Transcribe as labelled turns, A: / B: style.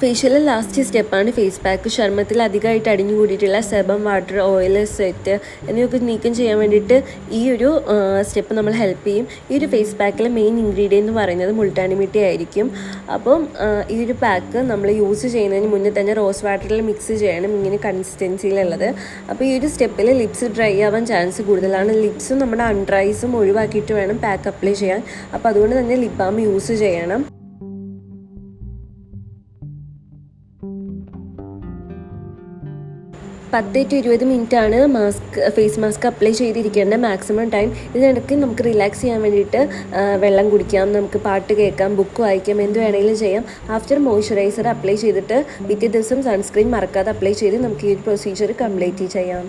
A: ഫേഷ്യലിൽ last സ്റ്റെപ്പാണ് face pack ചർമ്മത്തിൽ അധികമായിട്ട് അടിഞ്ഞു കൂടിയിട്ടുള്ള സെബം വാട്ടർ ഓയിൽ സ്വെറ്റ് എന്നിവയൊക്കെ നീക്കം ചെയ്യാൻ വേണ്ടിയിട്ട് ഈ ഒരു സ്റ്റെപ്പ് നമ്മൾ ഹെൽപ്പ് ചെയ്യും. ഈ ഒരു ഫേസ് പാക്കിലെ മെയിൻ ഇൻഗ്രീഡിയന്റ് എന്ന് പറയുന്നത് മുൾട്ടാനിമിട്ടി ആയിരിക്കും. അപ്പം ഈ ഒരു പാക്ക് നമ്മൾ യൂസ് ചെയ്യുന്നതിന് മുന്നേ തന്നെ റോസ് വാട്ടറിൽ മിക്സ് ചെയ്യണം. ഇങ്ങനെ കൺസിസ്റ്റൻസിയിലുള്ളത് അപ്പോൾ ഈ ഒരു സ്റ്റെപ്പിൽ ലിപ്സ് ഡ്രൈ ആവാൻ ചാൻസ് കൂടുതലാണ്. ലിപ്സും നമ്മുടെ അൺഡ്രൈസും ഒഴിവാക്കിയിട്ട് വേണം പാക്ക് അപ്ലൈ ചെയ്യാൻ. അപ്പോൾ അതുകൊണ്ട് തന്നെ ലിപ് ബാം യൂസ് ചെയ്യണം. പത്ത് ടു ഇരുപത് മിനിറ്റ് ആണ് മാസ്ക് ഫേസ് മാസ്ക് അപ്ലൈ ചെയ്തിരിക്കേണ്ട മാക്സിമം ടൈം ഇതിനിടയ്ക്ക് നമുക്ക് റിലാക്സ് ചെയ്യാൻ വേണ്ടിയിട്ട് വെള്ളം കുടിക്കാം നമുക്ക് പാട്ട് കേൾക്കാം ബുക്ക് വായിക്കാം എന്ത് വേണമെങ്കിലും ചെയ്യാം. ആഫ്റ്റർ മോയ്സ്ചറൈസർ അപ്ലൈ ചെയ്തിട്ട് പിറ്റേ ദിവസം സൺസ്ക്രീൻ മറക്കാതെ അപ്ലൈ ചെയ്ത് നമുക്ക് ഈ ഒരു പ്രൊസീജിയർ കംപ്ലീറ്റ് ചെയ്യാം.